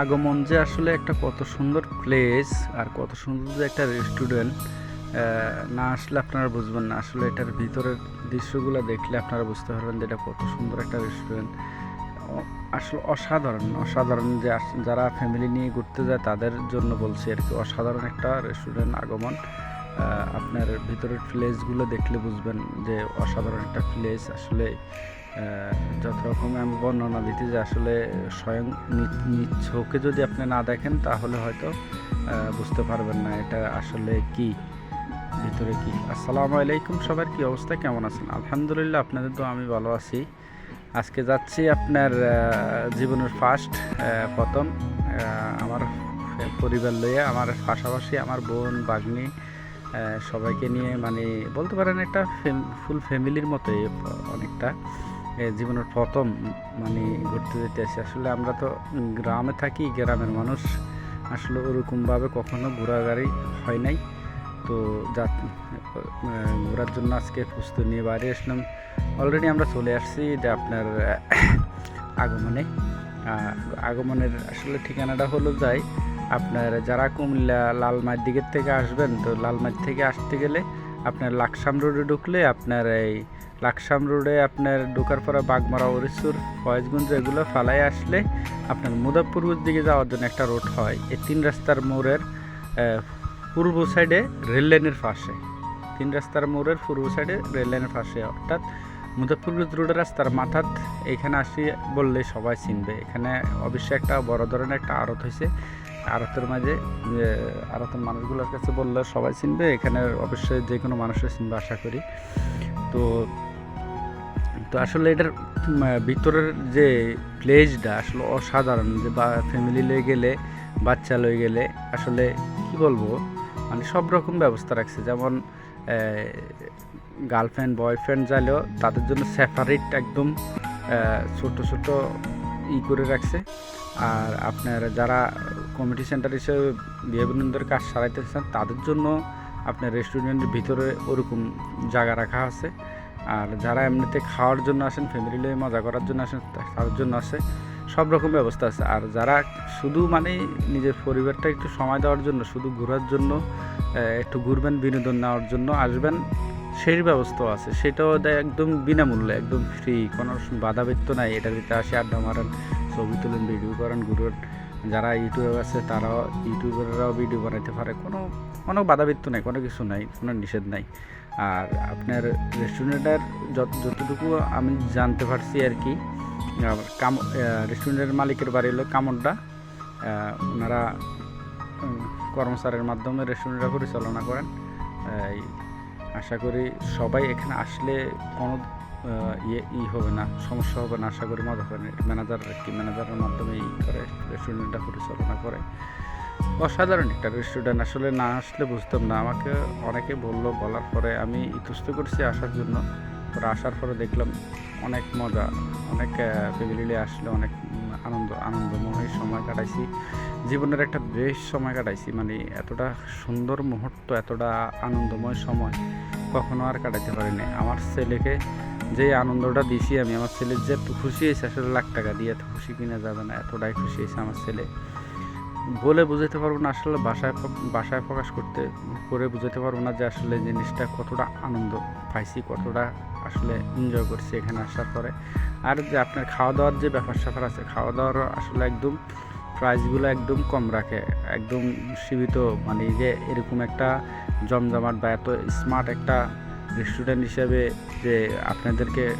আগমন যে আসলে একটা কত সুন্দর প্লেস আর কত সুন্দর যে একটা রেস্টুরেন্ট না আসলে আপনারা বুঝবেন না। আসলে এটার ভিতরের দৃশ্যগুলো দেখলে আপনারা বুঝতে পারবেন যে এটা কত সুন্দর একটা রেস্টুরেন্ট আসলে অসাধারণ অসাধারণ যে যারা ফ্যামিলি নিয়ে ঘুরতে যায় তাদের জন্য বলছি আর কি, অসাধারণ একটা রেস্টুরেন্ট আগমন। আপনার ভিতরের প্লেসগুলো দেখলে বুঝবেন যে অসাধারণ একটা প্লেস আসলে যত রকমের আমি বর্ণনা দিতে যে আসলে স্বয়ং নি- নিজ চোখে যদি আপনি না দেখেন, তাহলে হয়তো বুঝতে পারবেন না এটা আসলে কি, ভিতরে কি। আসসালামু আলাইকুম সবার, কি অবস্থা? কেমন আছেন? আলহামদুলিল্লাহ, আপনাদের তো আমি ভালো আছি। আজকে যাচ্ছি আপনার জীবনের ফার্স্ট প্রথম আমার পরিবার লইয়ে, আমার পাশাপাশি আমার বোন বাগ্নি সবাইকে নিয়ে মানে বলতে পারেন একটা ফুল ফ্যামিলির মতোই অনেকটা। জীবনের প্রথম মানে ঘুরতে যেতে আসি। আসলে আমরা তো গ্রামে থাকি, গ্রামের মানুষ। আসলে ওরকমভাবে কখনো ঘোরাঘুরি হয় নাই। তো যা ঘোরার জন্য আজকে প্রস্তুতি নিয়ে বাইরে আসলাম। অলরেডি আমরা চলে আসছি যে আপনার আগমনে। আগমনের আসলে ঠিকানাটা হলো যাই, আপনার যারা কুমিল্লা লালমার দিকের থেকে আসবেন, তো লালমার থেকে আসতে গেলে আপনার লাকসাম রোডে ঢুকলে আপনার এই লাকসাম রোডে আপনার ঢোকার পরে বাগমারা ওরিসুর ফয়েজগঞ্জ, এগুলো ফালাই আসলে আপনার মুজাফরপুর দিকে যাওয়ার জন্য একটা রোড হয়। এই তিন রাস্তার মোড়ের পূর্ব সাইডে রেল লাইনের পাশে। তিন রাস্তার মোড়ের পূর্ব সাইডে রেল লাইনের পাশে, অর্থাৎ মুজাফরপুর রোডের রাস্তার মাথাত এখানে আসি বললে সবাই চিনবে। এখানে অবশ্যই একটা বড় ধরনের একটা আড়ত হয়েছে আড়তের মাঝে আড়তের মানুষগুলোর কাছে বললে সবাই চিনবে। এখানে অবশ্যই যে কোনো মানুষের চিনবে, আশা করি। তো তো আসলে এটার ভিতরের যে প্লেসটা আসলে অসাধারণ যে বা ফ্যামিলি লয়ে গেলে, বাচ্চা লয়ে গেলে আসলে কি বলব? মানে সব রকম ব্যবস্থা রাখছে। যেমন গার্লফ্রেন্ড বয়ফ্রেন্ড যাইলেও তাদের জন্য সেপারেট একদম ছোট ছোট ই করে রাখছে। আর আপনার যারা কমিটি সেন্টার হিসেবে বিয়ে কাজ সারাইতে চান তাদের জন্য আপনার রেস্টুরেন্টের ভিতরে ওরকম জায়গা রাখা আছে। আর যারা এমনিতে খাওয়ার জন্য আসেন ফ্যামিলি নিয়ে মজা করার জন্য আসেন, তা- তাদের জন্য আছে সব রকম ব্যবস্থা আছে। আর যারা শুধু মানে নিজের পরিবারটা একটু সময় দেওয়ার জন্য, শুধু ঘোরার জন্য একটু ঘুরবেন, বিনোদন নেওয়ার জন্য আসবেন, সেই ব্যবস্থাও আছে। সেটাও দেয় একদম বিনামূল্যে, একদম ফ্রি কোনো বাধা বিত্ত নাই। এটার ভিতরে আসে আড্ডা মারেন, ছবি তুলেন ভিডিও করেন ঘুরেন যারা ইউটিউবে আছে, তারাও ইউটিউবাররাও ভিডিও বানাইতে পারে। কোনো কোনো বাধাবিত্ত নাই কোনো কিছু নাই কোনো নিষেধ নাই। আর আপনার রেস্টুরেন্টের যত যতটুকু আমি জানতে পারছি আর কি কাম রেস্টুরেন্টের মালিকের বাড়ি হলো কামড়টা আহ, ওনারা কর্মচারীর মাধ্যমে রেস্টুরেন্টটা পরিচালনা করেন। আশা করি সবাই এখানে আসলে কোনো ইয়ে ই হবে না সমস্যা হবে না আশা করি মজা করেন। ম্যানেজার কি ম্যানেজারের মাধ্যমে ই করে রেস্টুরেন্টটা পরিচালনা করে। অসাধারণ একটা রেস্টুরেন্ট আসলে না আসলে বুঝতাম না। আমাকে অনেকে বলল, বলার পরে আমি ইতস্ত করছি আসার জন্য। পরে আসার পরে দেখলাম অনেক মজা, অনেক ফ্যামিলি আসলে অনেক আনন্দ, আনন্দময় সময় কাটাইছি। জীবনের একটা বেশ সময় কাটাইছি। মানে এতটা সুন্দর মুহূর্ত, এতটা আনন্দময় সময় কখনো আর কাটাতে পারিনি। আমার ছেলেকে যে আনন্দটা দিছি আমি, আমার ছেলের যে খুশি হয়েছে, আসলে লাখ টাকা দিয়ে এত খুশি কিনা যাবে না। এতটাই খুশি হয়েছে আমার ছেলে। বলে বুঝাতে পারব না, আসলে বাসায় বাসায় প্রকাশ করতে করে বুঝাতে পারব না যে আসলে জিনিসটা কতটা আনন্দ পাইছি, কতটা আসলে এনজয় করছি এখানে আসার পরে। আর যে আপনার খাওয়া দাওয়ার যে ব্যাপার স্যাপার আছে খাওয়া দাওয়ার আসলে একদম প্রাইসগুলো একদম কম রাখে, একদম সীমিত। মানে যে এরকম একটা জমজমাট বা এত স্মার্ট একটা রেস্টুরেন্ট হিসেবে যে আপনাদেরকে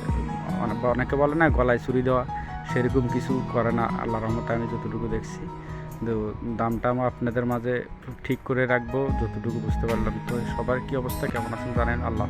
অনে- অনেকে বলে না, গলায় চুরি দেওয়া, সেরকম কিছু করে না আল্লাহ রহমতে আমি যতটুকু দেখছি। তো দামটা আপনাদের মাঝে ঠিক করে রাখব, যতটুকু বুঝতে পারলাম। তো সবার কি অবস্থা? কেমন আছেন জানেন? আল্লাহ